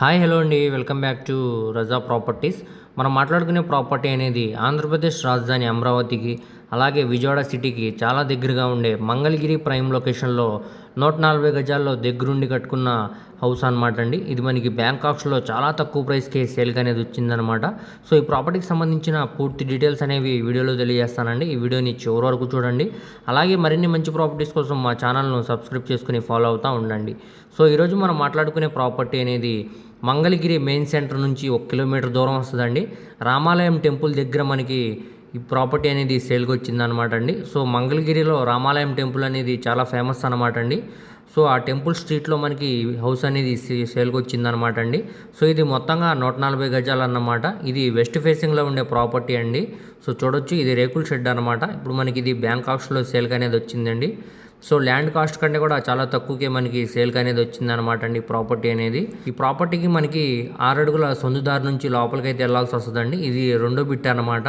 Hi hello అండి. Welcome back to Raza properties. మనం మాట్లాడుకునే ప్రాపర్టీ అనేది ఆంధ్రప్రదేశ్ రాజధాని అమరావతికి అలాగే విజయవాడ సిటీకి చాలా దగ్గరగా ఉండే మంగళగిరి ప్రైమ్ లొకేషన్లో నూట నలభై గజాల్లో దగ్గరుండి కట్టుకున్న హౌస్ అనమాట అండి. ఇది మనకి బ్యాంకాక్స్లో చాలా తక్కువ ప్రైస్కి సేల్కి అనేది వచ్చిందనమాట సో ఈ ప్రాపర్టీకి సంబంధించిన పూర్తి డీటెయిల్స్ అనేవి వీడియోలో తెలియజేస్తానండి. ఈ వీడియోని చివరి వరకు చూడండి. అలాగే మరిన్ని మంచి ప్రాపర్టీస్ కోసం మా ఛానల్ను సబ్స్క్రైబ్ చేసుకుని ఫాలో అవుతూ ఉండండి. సో ఈరోజు మనం మాట్లాడుకునే ప్రాపర్టీ అనేది మంగళగిరి మెయిన్ సెంటర్ నుంచి ఒక కిలోమీటర్ దూరం వస్తుందండి. రామాలయం టెంపుల్ దగ్గర మనకి ఈ ప్రాపర్టీ అనేది సేల్కి వచ్చిందనమాట అండి. సో మంగళగిరిలో రామాలయం టెంపుల్ అనేది చాలా ఫేమస్ అనమాట అండి. సో ఆ టెంపుల్ స్ట్రీట్లో మనకి హౌస్ అనేది సేల్కి వచ్చిందనమాట అండి. సో ఇది మొత్తంగా నూట నలభై గజాలు అన్నమాట. ఇది వెస్ట్ ఫేసింగ్లో ఉండే ప్రాపర్టీ అండి. సో చూడొచ్చు ఇది రేకుల షెడ్ అనమాట ఇప్పుడు మనకి ఇది బ్యాంక్ ఆఫ్స్లో సేల్కి అనేది వచ్చిందండి. సో ల్యాండ్ కాస్ట్ కంటే కూడా చాలా తక్కువకే మనకి సేల్కి అనేది వచ్చిందనమాట అండి ప్రాపర్టీ అనేది. ఈ ప్రాపర్టీకి మనకి ఆరు అడుగుల సొందుదారు నుంచి లోపలికి అయితే వెళ్ళాల్సి వస్తుందండి. ఇది రెండో బిట్ అనమాట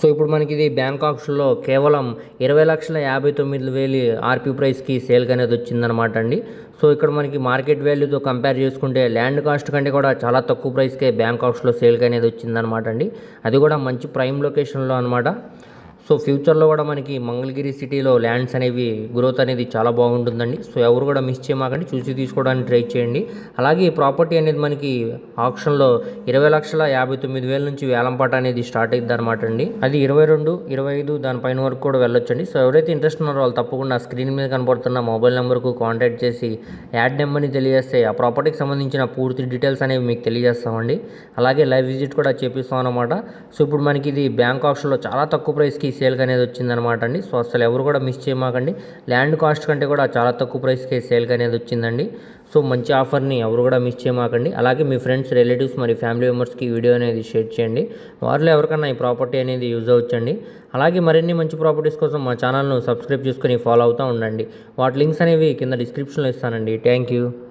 సో ఇప్పుడు మనకి ఇది బ్యాంకాక్స్లో కేవలం ఇరవై లక్షల యాభై తొమ్మిది వేలు ఆర్పీ ప్రైస్కి సేల్కి అనేది వచ్చిందనమాట అండి. సో ఇక్కడ మనకి మార్కెట్ వాల్యూతో కంపేర్ చేసుకుంటే ల్యాండ్ కాస్ట్ కంటే కూడా చాలా తక్కువ ప్రైస్కే బ్యాంకాక్స్లో సేల్కి అనేది వచ్చిందనమాట అండి. అది కూడా మంచి ప్రైమ్ లొకేషన్లో అనమాట సో ఫ్యూచర్లో కూడా మనకి మంగళగిరి సిటీలో ల్యాండ్స్ అనేవి గ్రోత్ అనేది చాలా బాగుంటుందండి. సో ఎవరు కూడా మిస్ చేయమాకండి. చూసి తీసుకోవడానికి ట్రై చేయండి. అలాగే ఈ ప్రాపర్టీ అనేది మనకి ఆప్షన్లో ఇరవై లక్షల యాభై తొమ్మిది వేల నుంచి వేలంపాట అనేది స్టార్ట్ అయింది అనమాట అండి. అది ఇరవై రెండు ఇరవై ఐదు దానిపైన వరకు కూడా వెళ్ళొచ్చండి. సో ఎవరైతే ఇంట్రెస్ట్ ఉన్నారో వాళ్ళు తప్పకుండా స్క్రీన్ మీద కనబడుతున్న మొబైల్ నెంబర్కు కాంటాక్ట్ చేసి యాడ్ నెంబర్ని తెలియజేస్తే ఆ ప్రాపర్టీకి సంబంధించిన పూర్తి డీటెయిల్స్ అనేవి మీకు తెలియజేస్తామండి. అలాగే లైవ్ విజిట్ కూడా చేపిస్తాం అనమాట సో ఇప్పుడు మనకి ఇది బ్యాంక్ ఆప్షన్లో చాలా తక్కువ ప్రైస్కి సేల్కి అనేది వచ్చిందనమాట అండి. సో అసలు ఎవరు కూడా మిస్ చేయమాకండి. ల్యాండ్ కాస్ట్ కంటే కూడా చాలా తక్కువ ప్రైస్కి సేల్కి అనేది వచ్చిందండి. సో మంచి ఆఫర్ని ఎవరు కూడా మిస్ చేయమాకండి. అలాగే మీ ఫ్రెండ్స్ రిలేటివ్స్ మరి ఫ్యామిలీ మెంబర్స్కి వీడియో అనేది షేర్ చేయండి. వారిలో ఎవరికన్నా ఈ ప్రాపర్టీ అనేది యూజ్ అవ్వచ్చండి. అలాగే మరిన్ని మంచి ప్రాపర్టీస్ కోసం మా ఛానల్ను సబ్స్క్రైబ్ చేసుకుని ఫాలో అవుతూ ఉండండి. వాటి లింక్స్ అనేవి కింద డిస్క్రిప్షన్లో ఇస్తానండి. Thank you